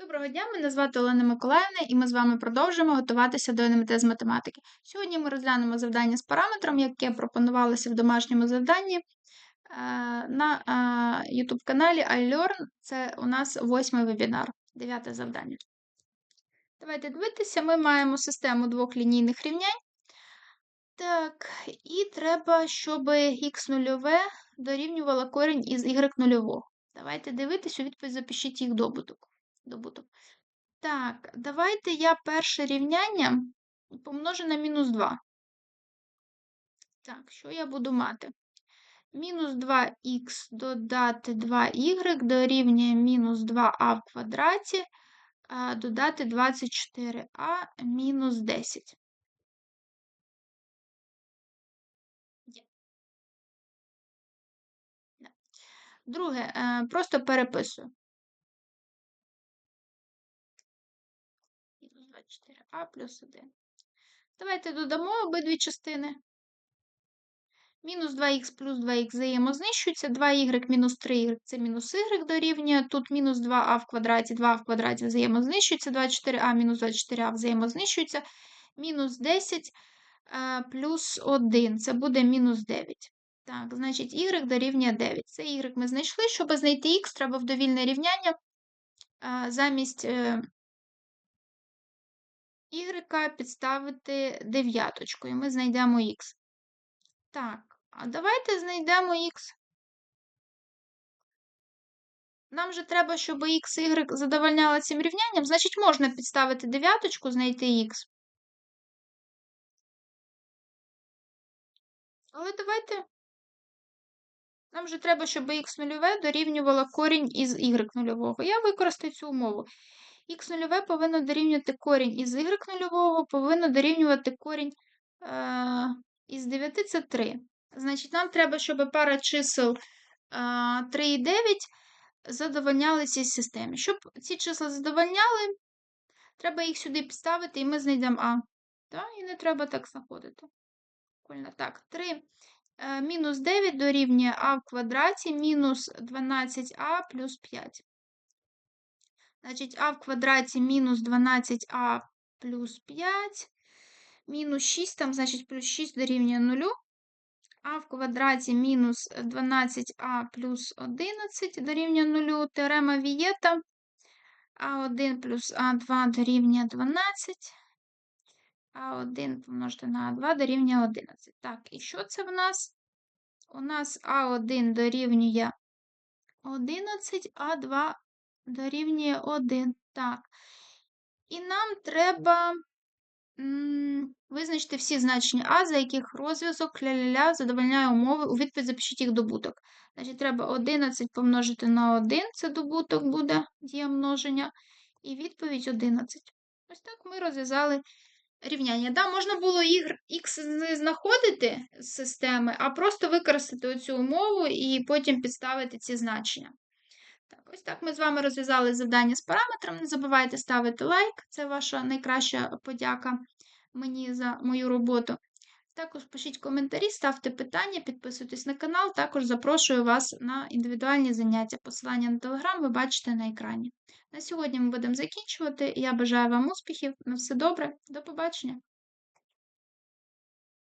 Доброго дня, мене звати Олена Миколаївна, і ми з вами продовжуємо готуватися до НМТ з математики. Сьогодні ми розглянемо завдання з параметром, яке пропонувалося в домашньому завданні е, на YouTube каналі iLearn. Це у нас восьмий вебінар, дев'яте завдання. Давайте дивитися, ми маємо систему двох лінійних рівнянь. Так, і треба, щоб х нульове дорівнювало корінь із y нульового. Давайте дивитися, у відповідь запишіть їх добуток добуток. Так, давайте я перше рівняння помножу на мінус 2. Так, що я буду мати? Мінус 2х додати 2y дорівнює мінус 2а в квадраті, додати 24а мінус 10. Друге, е, просто переписую. 4а плюс 1. Давайте додамо обидві частини. Мінус 2х плюс 2х взаємознищуються. 2y мінус 3y це мінус y дорівнює. Тут мінус 2а в квадраті, 2а в квадраті взаємознищується, 24а мінус 24а взаємознищується. Мінус 10 а, плюс 1 це буде мінус 9. Так, значить, y дорівнює 9. Це y ми знайшли. Щоб знайти х, треба в довільне рівняння а, замість. Y підставити дев'яточку, і ми знайдемо х. Так, а давайте знайдемо х. Нам же треба, щоб х y задовольняли цим рівнянням, значить, можна підставити дев'яточку, знайти х. Але давайте. Нам же треба, щоб х нульове дорівнювало корінь із y нульового. Я використаю цю умову х нульове повинно дорівнювати корінь із y нульового, повинно дорівнювати корінь е, із 9 це 3. Значить, нам треба, щоб пара чисел е, 3 і 9 задовольняли цій системі. Щоб ці числа задовольняли, треба їх сюди підставити, і ми знайдемо А. Так? І не треба так знаходити. Так, 3 е, мінус 9 дорівнює А в квадраті мінус 12а плюс 5. Значить, а в квадраті мінус 12а плюс 5, мінус 6, там, значить, плюс 6 дорівнює 0. А в квадраті мінус 12а плюс 11 дорівнює 0. Теорема Вієта. А1 плюс А2 дорівнює 12. А1 помножити на А2 дорівнює 11. Так, і що це в нас? У нас А1 дорівнює 11, А2 дорівнює 1. Так. І нам треба визначити всі значення А, за яких розв'язок ля-ля-ля задовольняє умови. У відповідь запишіть їх добуток. Значить, треба 11 помножити на 1, це добуток буде дія множення. І відповідь 11. Ось так ми розв'язали рівняння. Да, Можна було х знаходити з системи, а просто використати оцю умову і потім підставити ці значення. Так, ось так ми з вами розв'язали завдання з параметром. Не забувайте ставити лайк, це ваша найкраща подяка мені за мою роботу. Також пишіть коментарі, ставте питання, підписуйтесь на канал. Також запрошую вас на індивідуальні заняття. Посилання на телеграм ви бачите на екрані. На сьогодні ми будемо закінчувати. Я бажаю вам успіхів. На все добре, до побачення!